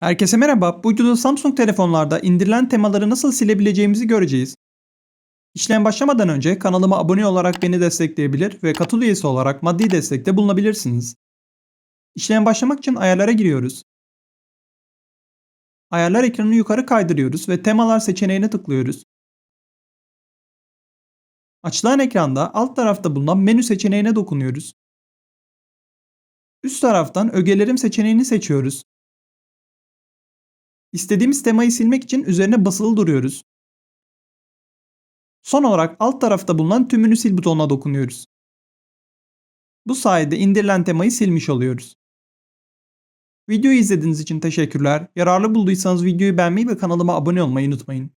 Herkese merhaba. Bu videoda Samsung telefonlarda indirilen temaları nasıl silebileceğimizi göreceğiz. İşlem başlamadan önce kanalıma abone olarak beni destekleyebilir ve katıl üyesi olarak maddi destekte bulunabilirsiniz. İşlem başlamak için ayarlara giriyoruz. Ayarlar ekranını yukarı kaydırıyoruz ve temalar seçeneğine tıklıyoruz. Açılan ekranda alt tarafta bulunan menü seçeneğine dokunuyoruz. Üst taraftan ögelerim seçeneğini seçiyoruz. İstediğimiz temayı silmek için üzerine basılı duruyoruz. Son olarak alt tarafta bulunan tümünü sil butonuna dokunuyoruz. Bu sayede indirilen temayı silmiş oluyoruz. Videoyu izlediğiniz için teşekkürler. Yararlı bulduysanız videoyu beğenmeyi ve kanalıma abone olmayı unutmayın.